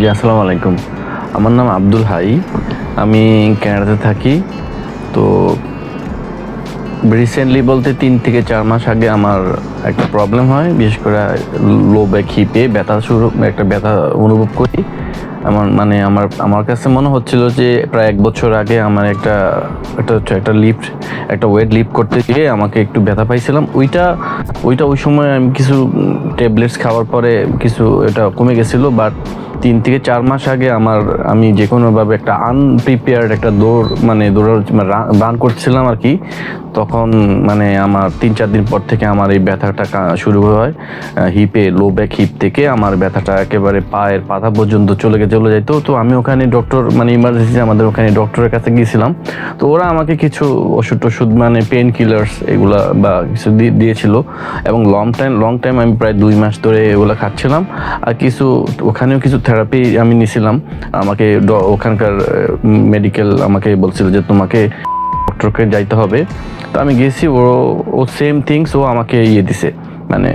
জি, আসসালামু আলাইকুম। আমার নাম আব্দুল হাই। আমি কানাডাতে থাকি। তো রিসেন্টলি বলতে তিন থেকে চার মাস আগে আমার একটা প্রবলেম হয়। বিশেষ করে লো ব্যাক হিপে ব্যথা শুরু, একটা ব্যথা অনুভব করি। আমার মানে আমার আমার কাছে মনে হচ্ছিল যে প্রায় এক বছর আগে আমার একটা একটা হচ্ছে একটা লিফট একটা ওয়েট লিফট করতে গিয়ে আমাকে একটু ব্যথা পাইছিলাম। ওইটা ওইটা ওই সময় আমি কিছু ট্যাবলেটস খাওয়ার পরে কিছু এটা কমে গেছিল বাট তিন থেকে চার মাস আগে আমার, আমি যে কোনোভাবে একটা আনপ্রিপেয়ার্ড একটা দৌড় মানে দৌড়ার রান করছিলাম আর কি, তখন মানে আমার তিন চার দিন পর থেকে আমার এই ব্যথাটা শুরু হয়। হিপে লো ব্যাক হিপ থেকে আমার ব্যথাটা একেবারে পায়ের পাতা পর্যন্ত চলে গে, চলে যেত তো আমি ওখানে ডক্টর মানে ইমার্জেন্সি আমাদের ওখানে ডক্টরের কাছে গিয়েছিলাম। তো ওরা আমাকে কিছু ওষুধ টষুধ মানে পেন কিলার্স এগুলা বা কিছু দিয়ে- দিয়েছিল। এবং লং টাইম লং টাইম আমি প্রায় দুই মাস ধরে এগুলো খাচ্ছিলাম। আর কিছু, ওখানেও কিছু থেরাপি আমি নিছিলাম। আমাকে ওখানকার মেডিকেল আমাকে বলছিল যে তোমাকে ডক্টরকে যাইতে হবে। তো আমি গেছি, ও ও সেম থিংস ও আমাকে ইয়ে দিছে। মানে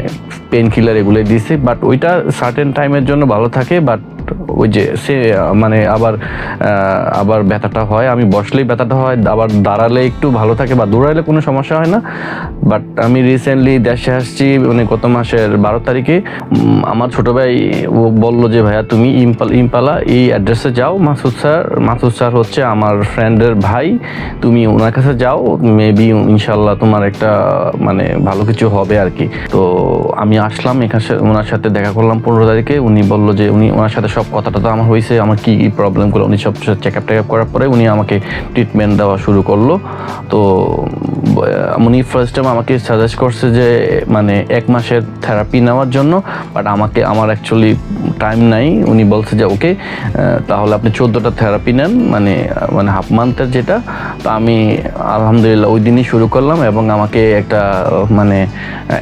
পেন কিলার এগুলো দিছে। বাট ওইটা সার্টেন টাইমের জন্য ভালো থাকে বাট ওই যে সে মানে আবার আবার ব্যথাটা হয়। আমি বসলেই ব্যথাটা হয়, আবার দাঁড়ালে একটু ভালো থাকে বা দৌড়ালে কোনো সমস্যা হয় না। বাট আমি রিসেন্টলি দেশে আসছি মানে গত মাসের বারো তারিখে। আমার ছোট ভাই, ও বলল যে, ভাইয়া, তুমি ইম্পাল ইম্পালা, এই অ্যাড্রেসে যাও। মাসুদ স্যার মাসুদ স্যার হচ্ছে আমার ফ্রেন্ডের ভাই। তুমি ওনার কাছে যাও মেবি ইনশাল্লাহ তোমার একটা মানে ভালো কিছু হবে আর কি। তো আমি আসলাম, এখানে ওনার সাথে দেখা করলাম পনেরো তারিখে। উনি বলল যে, উনি ওনার সাথে সব কথাটা তো আমার হয়েছে, আমার কি প্রবলেমগুলো উনি সব চেক আপ টেক আপ করার পরে উনি আমাকে ট্রিটমেন্ট দেওয়া শুরু করল। তো উনি ফার্স্ট টাইম আমাকে সাজেস্ট করছে যে মানে এক মাসের থেরাপি নেওয়ার জন্য বাট আমাকে, আমার অ্যাকচুয়ালি টাইম নাই। উনি বলছে যে, ওকে তাহলে আপনি চোদ্দোটা থেরাপি নেন মানে মানে হাফ মান্থের যেটা। তো আমি আলহামদুলিল্লাহ ওই দিনই শুরু করলাম এবং আমাকে একটা মানে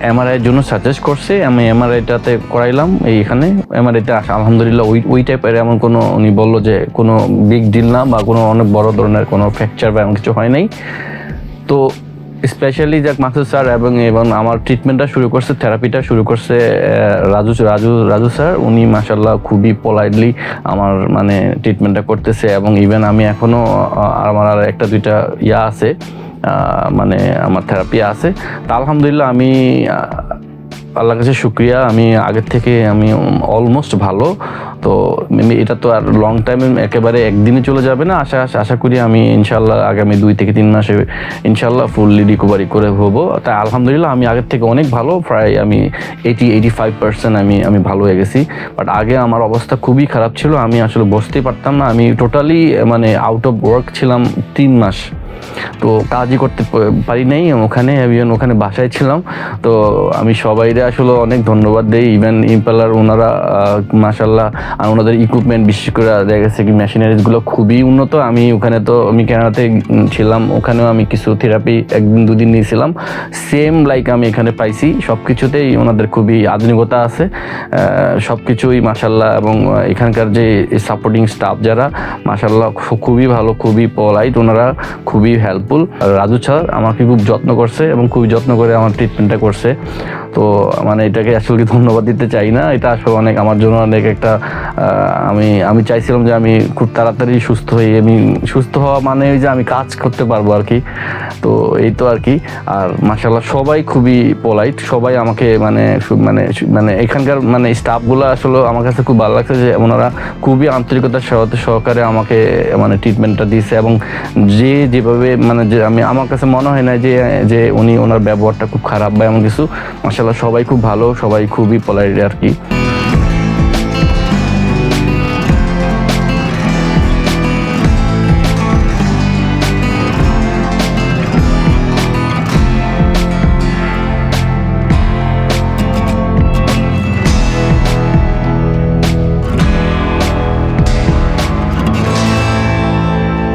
এমআরআইয়ের জন্য সাজেস্ট করছে। আমি এমআরআইটাতে করাইলাম এইখানে। এমআরআইতে আলহামদুলিল্লাহ ওই ওই টাইপের এমন কোনো উনি বলল যে কোনো বিগ ডিল না বা কোনো অনেক বড় ধরনের কোনো ফ্র্যাকচার বা এমন কিছু হয় নাই। তো স্পেশালি যাক মাসুদ স্যার এবং এবং আমার ট্রিটমেন্টটা শুরু করছে থেরাপিটা শুরু করছে রাজু রাজু রাজু স্যার। উনি মাসাল্লাহ খুবই পোলাইটলি আমার মানে ট্রিটমেন্টটা করতেছে এবং ইভেন আমি এখনও আমার আর একটা দুইটা ইয়া আছে মানে আমার থেরাপি আছে। তা আলহামদুলিল্লাহ আমি আল্লাহর কাছে শুক্রিয়া। আমি আগের থেকে আমি অলমোস্ট ভালো। তো এটা তো আর লং টাইম একেবারে একদিনে চলে যাবে না। আশা, আশা- করি আমি ইনশাল্লাহ আগামী দুই থেকে তিন মাসে ইনশাল্লাহ ফুললি রিকভারি করে হব। তাই আলহামদুলিল্লাহ আমি আগের থেকে অনেক ভালো। প্রায় আমি এইটি এইটি ফাইভ পার্সেন্ট আমি আমি ভালো হয়ে গেছি। বাট আগে আমার অবস্থা খুবই খারাপ ছিল। আমি আসলে বসতেই পারতাম না। আমি টোটালি মানে আউট অফ ওয়ার্ক ছিলাম তিন মাস। তো কাজই করতে পারি নাই ওখানে ইভেন ওখানে বাসায় ছিলাম। তো আমি সবাইরে আসলে অনেক ধন্যবাদ দেই ইভেন ইম্পালার ওনারা মাসাল্লাহ আর ওনাদের ইকুইপমেন্ট বিশেষ করে দেখা গেছে কি মেশিনারিজগুলো খুবই উন্নত। আমি ওখানে তো আমি কানাডাতে উম, ছিলাম ওখানেও আমি কিছু থেরাপি একদিন দুদিন নিয়েছিলাম। সেম লাইক আমি এখানে পাইছি সব কিছুতেই ওনাদের খুবই আধুনিকতা আছে। সব কিছুই মাসাল্লাহ এবং এখানকার যে সাপোর্টিং স্টাফ যারা মাসাল্লাহ খুবই ভালো খুবই পলাইট ওনারা খুবই হেল্পফুল আর রাজু স্যার আমাকে খুব যত্ন করছে এবং খুবই যত্ন করে আমার ট্রিটমেন্টটা করছে। তো মানে এটাকে আসলে ধন্যবাদ দিতে চাই না। এটা আসলে অনেক আমার জন্য অনেক একটা আমি আমি চাইছিলাম যে আমি খুব তাড়াতাড়ি সুস্থ হই। আমি সুস্থ হওয়া মানে যে আমি কাজ করতে পারব আর কি। তো এই তো আর কি। আর মাসাল্লাহ সবাই খুবই পোলাইট সবাই আমাকে মানে মানে মানে এখানকার মানে স্টাফগুলো আসলে আমার কাছে খুব ভালো লাগছে যে ওনারা খুবই আন্তরিকতার সহ- সহকারে আমাকে মানে ট্রিটমেন্টটা দিয়েছে এবং যে যেভাবে মানে যে আমি, আমার কাছে মনে হয় না যে যে উনি ওনার ব্যবহারটা খুব খারাপ বা এমন কিছু। মাসাল্লাহ সবাই খুব ভালো সবাই খুবই পোলাইট আর কি।